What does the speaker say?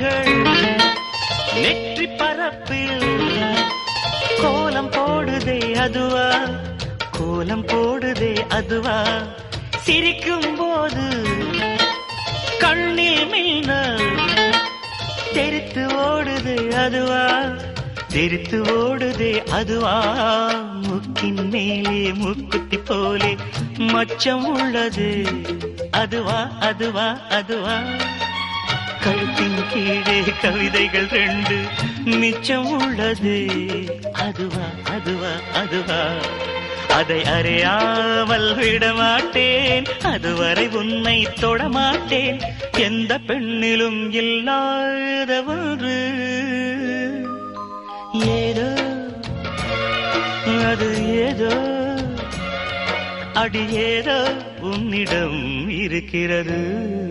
கண்கள் நெற்றி பரப்பில் கோலம் போடுதே அதுவா? கோலம் போடுதே அதுவா? சிரிக்கும் போது கண்ணில் மின்னல் தெரித்து ஓடுது அதுவா? தெரித்து ஓடுதே அதுவா? முக்கின் மேலே முக்குத்தி போலே மச்சம் உள்ளது. அதுவா அதுவா அதுவா? கழுத்தின் கீழே கவிதைகள் ரெண்டு மிச்சம் உள்ளது. அதுவா அதுவா அதுவா. அதை அறியாமல் விடமாட்டேன். அதுவரை உன்னை தொடமாட்டேன். எந்த பெண்ணிலும் இல்லாதவரு ஏதோ அது ஏதோ அடி ஏதோ உன்னிடம் இருக்கிறது.